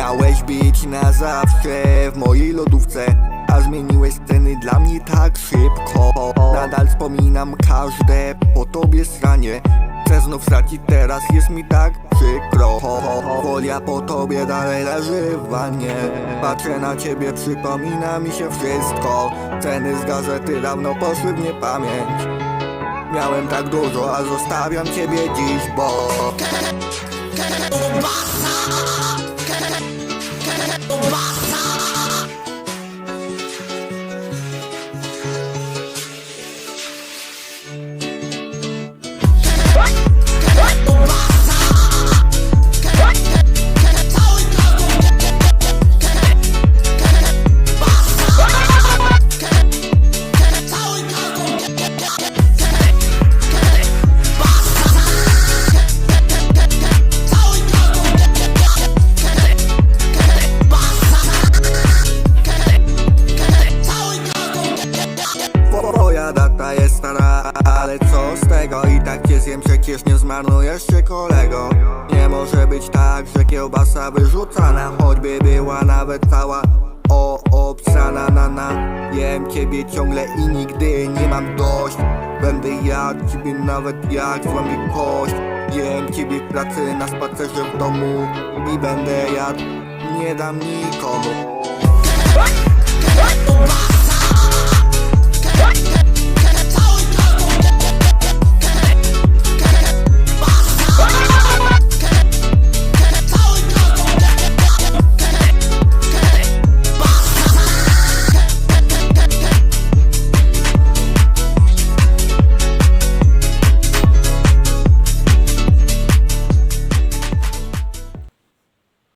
Miałeś być na zawsze w mojej lodówce A zmieniłeś sceny dla mnie tak szybko. Nadal wspominam każde po tobie sranie Chcę znów stracić teraz, jest mi tak przykro. Folia po tobie dalej leży w Patrzę na ciebie, przypomina mi się wszystko. Ceny z gazety dawno poszły w niepamięć. Miałem tak dużo, a zostawiam ciebie dziś, bo 都巴死。Twoja data jest stara, ale co z tego? I tak cię zjem, przecież nie zmarnujesz się kolego. Nie może być tak, że kiełbasa wyrzucana Choćby była nawet cała o obsana na na Jem ciebie ciągle i nigdy nie mam dość. Będę jadł ciebie nawet jak złamie kość. Jem ciebie w pracy, na spacerze w domu I będę jadł, nie dam nikomu